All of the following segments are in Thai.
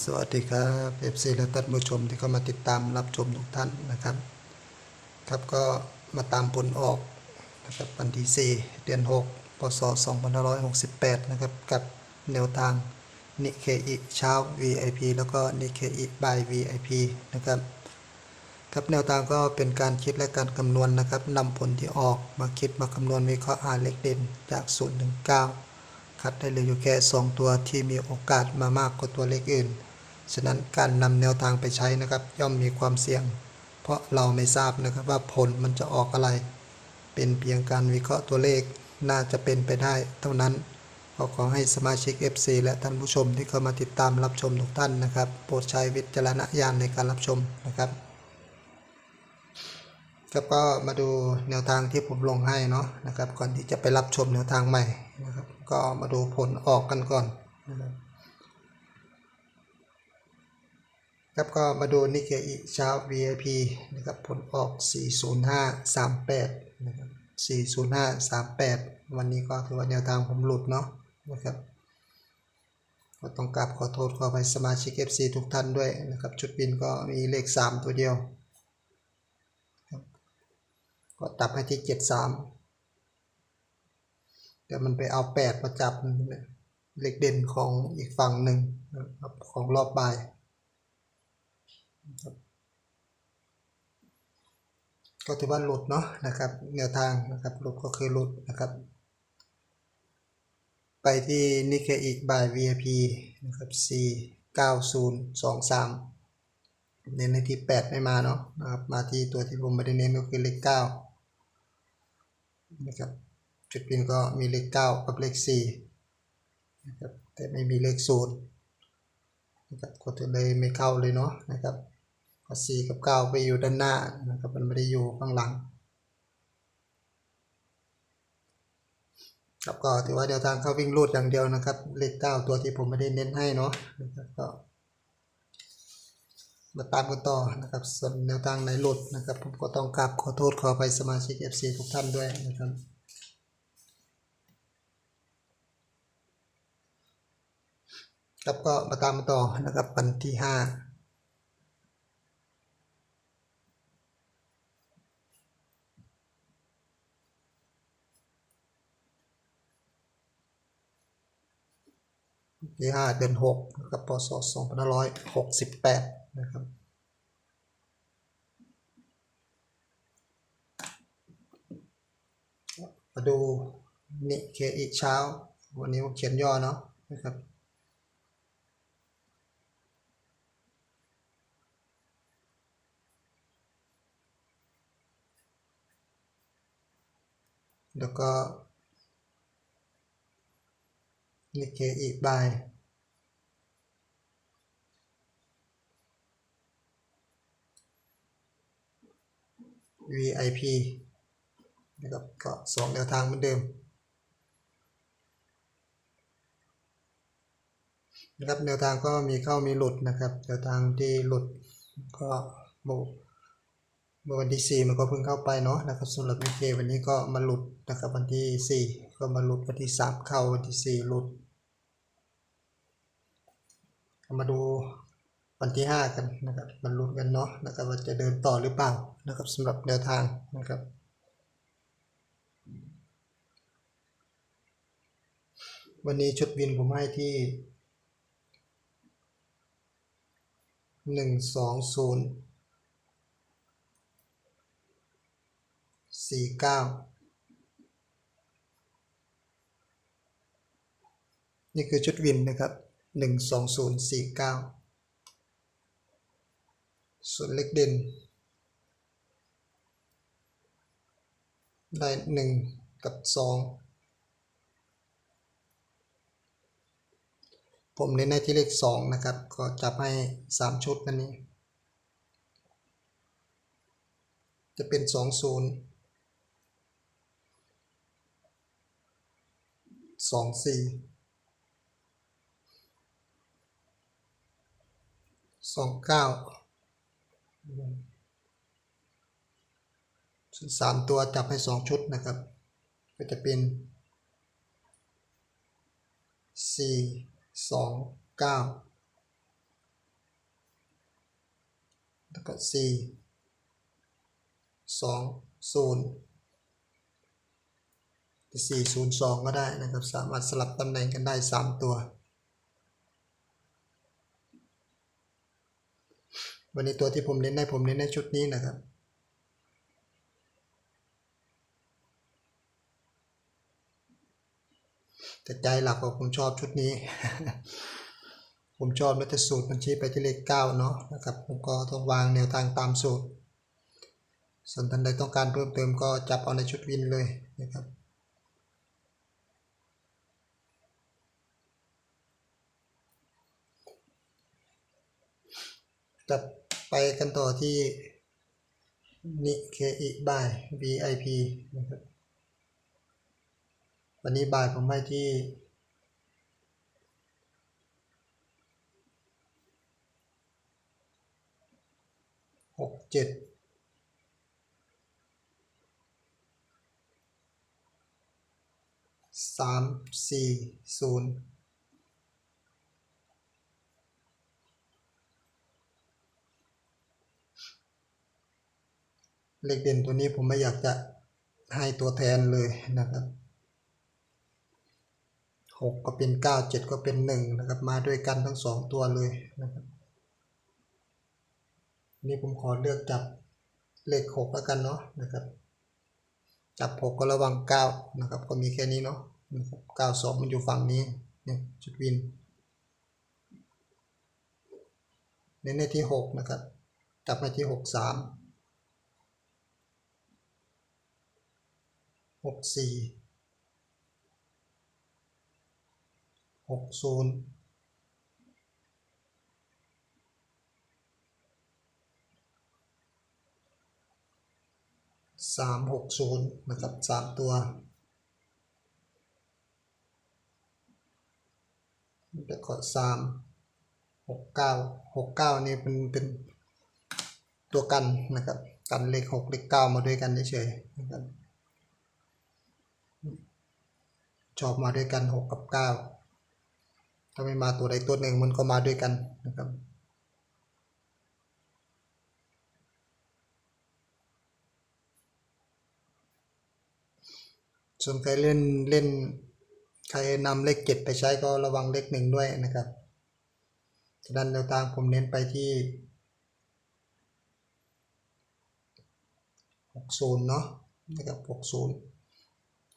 สวัสดีครับเอฟซีและท่านผู้ชมที่เข้ามาติดตามรับชมทุกท่านนะครับ ครับก็มาตามผลออกนะครับวันที่ 4 เดือน 6 พศ 2568 นะครับกับแนวทางนิเคอิเช้า VIP แล้วก็นิเคอิบาย VIP นะครับครับแนวทางก็เป็นการคิดและการคำนวณนะครับนำผลที่ออกมาคิดมาคำนวณวิเคราะห์หาเลขเด่นจาก0ถึง9 คัดได้เหลยอยู่แค่ 2 ตัวที่มีโอกาสมามากกว่าตัวเลขอื่น ฉะนั้นการนำแนวทางไปใช้นะครับ ย่อมมีความเสี่ยง เพราะเราไม่ทราบนะครับว่าผลมันจะออกอะไร เป็นเพียงการวิเคราะห์ตัวเลขน่าจะเป็นไปได้ เท่านั้นก็ขอให้สมาชิก FC และท่านผู้ชมที่เข้ามาติดตามรับชมทุกท่านนะครับ โปรดใช้วิจารณญาณในการรับชมนะครับ ครับก็มาดูแนวทางที่ผมลงให้เนาะนะครับ ก่อนที่จะไปรับชมแนวทางใหม่นะครับ ก็มาดูผลออกกันก่อนนะครับครับก็มาดูนิเคอิเช้า VIP นะครับผลออก 40538 นะครับ 40538 วันนี้ก็ถือว่าแนวทางผมหลุดเนาะนะครับก็ต้องกราบขอโทษขอไปสมาชิก FC ทุกท่านด้วยนะครับ ชุดบินก็มีเลข 3 ตัวเดียว ก็ตับให้ที่73เดี๋ยวมันไปเอา8มาจับเลขเด่นของอีกฝั่งหนึ่งของรอบบ่ายก็ถือว่าหลุดเนาะนะครับแนวทางนะครับหลุดก็คือหลุดนะครับ ไปที่นิเคอีกบาย VIP นะครับ4 9 0 2 3 เน้นในที่ 8 ไม่มาเนาะนะครับมาที่ตัวที่ผมไม่ได้เน้นก็คือเลข9 นะครับจุดเปลี่ยนก็มีเลข 9 กับเลข4นะครับแต่ไม่มีเลข0นะครับก็เลยไม่เข้าเลยเนาะนะครับก็สี่กับเก้าไปอยู่ด้านหน้านะครับมันไม่ได้อยู่ข้างหลังครับก็ถือว่าเดียวทางเข้าวิ่งรูดอย่างเดียวนะครับ เลขเก้าตัวที่ผมไม่ได้เน้นให้เนาะนะครับก็ มาตามกันต่อนะครับส่วนแนวทางในหลุดนะครับ ผมก็ต้องกราบขอโทษขอไปสมาชิก FC ทุกท่านด้วยนะครับครับก็มาตามกันต่อนะครับวันที่ห้า ที่ห้าเดือนหกนะครับพศสองพันห้าร้อยหกสิบแปดนะครับมาดูนิเคอีเช้า วันนี้ผมเขียนย่อเนาะนะครับแล้วก็นิเคอีบาย VIP นะครับก็สองแนวทางเหมือนเดิมนะครับแนวทางก็มีเข้ามีหลุดนะครับแนวทางที่หลุดก็โบเมื่อวันที่ 4 มันก็เพิ่งเข้าไปเนาะนะครับสำหรับ UK วันนี้ก็มาหลุดนะครับวันที่ 4 ก็มาหลุดวันที่ 3 เข้าวันที่ 4 หลุด มาดู วันที่ 5 กันนะครับมันลุ้นกันเนาะนะครับว่าจะเดินต่อหรือเปล่านะครับสำหรับแนวทางนะครับวันนี้ชุดวินผมให้ที่หนึ่งสองศูนย์สี่เก้านี่คือชุดวินนะครับหนึ่งสองศูนย์ ส่วนเล็กเด่น ได้หนึ่งกับสองผมเน้นในที่เลขสองนะครับ ก็จับให้สามชุดนั่นนี้ จะเป็นสองศูนย์สองสี่สองเก้า สามตัวจับให้สองชุดนะครับ ก็จะเป็นสี่สองเก้าแล้วก็สี่สองศูนย์สี่ศูนย์สองก็ได้นะครับ สามารถสลับตำแหน่งกันได้สามตัว วันนี้ตัวที่ผมเน้นให้ผมเน้นในชุดนี้นะครับ แต่ใจหลักของผมชอบชุดนี้ ผมชอบแล้วแต่สูตรมันชี้ไปที่เลขเก้าเนาะนะครับ ผมก็ต้องวางแนวทางตามสูตร ส่วนท่านใดต้องการเพิ่มเติมก็จับเอาในชุดวินเลยนะครับจับ ไปกันต่อที่นิเคอิบาย VIP นะครับวันนี้บ่ายผมให้ที่หกเจ็ดสามสี่ศูนย์ เลขเด่นตัวนี้ผมไม่อยากจะให้ตัวแทนเลยนะครับหกก็เป็นเก้าเจ็ดก็เป็นหนึ่งนะครับ มาด้วยกันทั้งสองตัวเลยนะครับนี่ผมขอเลือกจับเลขหกแล้วกันเนาะนะครับ จับหกก็ระวังเก้านะครับ ก็มีแค่นี้เนาะนะครับเก้าสองมันอยู่ฝั่งนี้เนี่ยจุดวินเน้นในที่หกนะครับ จับไปที่หกสาม หกสี่หกศูนย์สามหกศูนย์นะครับสามตัวแล้วก็สามหกเก้าหกเก้านี่เป็นเป็นตัวกันนะครับ กันเลขหกเลขเก้ามาด้วยกันเฉยๆนะครับ ชอบมาด้วยกันหกกับเก้าถ้าไม่มาตัวใดตัวหนึ่งมันก็มาด้วยกันนะครับส่วนใครเล่นเล่นใครนำเลขเจ็ดไปใช้ก็ระวังเลขหนึ่งด้วยนะครับฉะนั้นแนวทางผมเน้นไปที่หกศูนย์เนาะนะครับหกศูนย์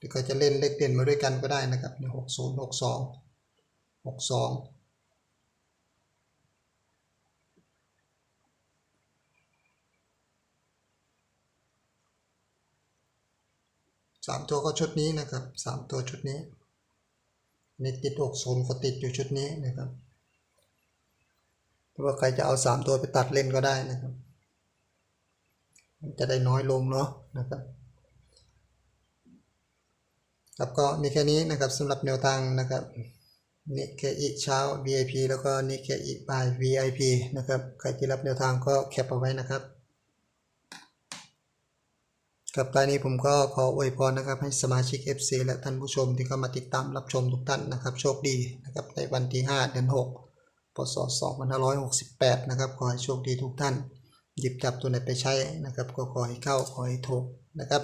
หรือก็จะเล่นเลขเด่นมาด้วยกันก็ได้นะครับหกศูนย์หกสองหกสองสามตัวก็ชุดนี้นะครับสามตัวชุดนี้นี่ติดหกศูนย์ก็ติดอยู่ชุดนี้นะครับหรือว่าใครจะเอาสามตัวไปตัดเล่นก็ได้นะครับ จะได้น้อยลงเนาะนะครับ ครับก็มีแค่นี้นะครับสำหรับแนวทางนะครับนิเคอิเช้า VIP แล้วก็นิเคอิบ่าย VIP นะครับใครที่รับแนวทางก็แคปเอาไว้นะครับครับตอนนี้ผมก็ขออวยพรนะครับ ให้สมาชิก FC และท่านผู้ชมที่เข้ามาติดตามรับชมทุกท่านนะครับ โชคดีนะครับในวันที่ 5 เดือน 6 พศ 2568 นะครับ ขอให้โชคดีทุกท่าน หยิบจับตัวไหนไปใช้นะครับ ก็ขอให้เข้าขอให้ถูกนะครับ